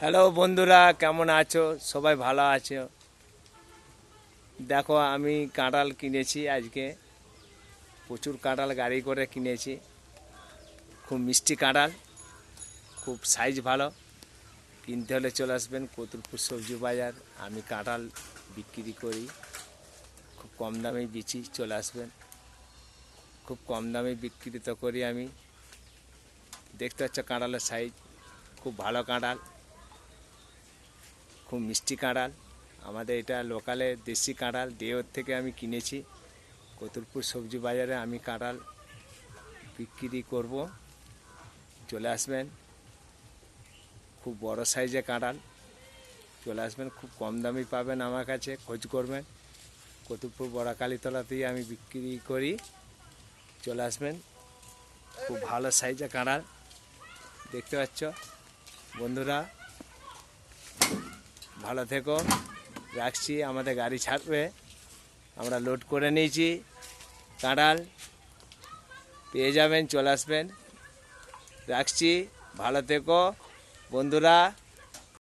Hello বন্ধুরা, কেমন আছো? সবাই ভালো আছো? দেখো, আমি কাঁঠাল কিনেছি আজকে। প্রচুর কাঁঠাল গাড়ি করে কিনেছি। খুব মিষ্টি কাঁঠাল, খুব সাইজ ভালো। কিনতে হলে চলে আসবেন কতুলপুর সবজি বাজার। আমি কাঁঠাল বিক্রি করি। খুব কম দামে বিচি, চলে আসবেন। খুব কম দামে বিক্রি তো করি আমি। দেখতে পাচ্ছ কাঁঠালের সাইজ খুব ভালো কাঁঠাল। খুব মিষ্টি কাঁঠাল আমাদের এটা লোকালে দেশি কাঁঠাল দেওর থেকে আমি কিনেছি। কতুলপুর সবজি বাজারে আমি কাঁঠাল বিক্রি করব। চলে আসবেন। খুব বড় সাইজে কাঁঠাল চলে আসবেন। খুব কম দামি পাবেন আমার কাছে। খোঁজ করবেন। কতুলপুর বড়াকালীতলাতেই আমি বিক্রি করি। চলে আসবেন। খুব ভালো সাইজে কাঁড়াল। দেখতে পাচ্ছ? বন্ধুরা ভালো থেকো। রাখছি, আমাদের গাড়ি ছাড়বে। আমরা লোড করে নিয়েছি। কাঁড়াল পেয়ে যাবেন, চলে আসবেন। রাখছি, ভালো থেকো। বন্ধুরা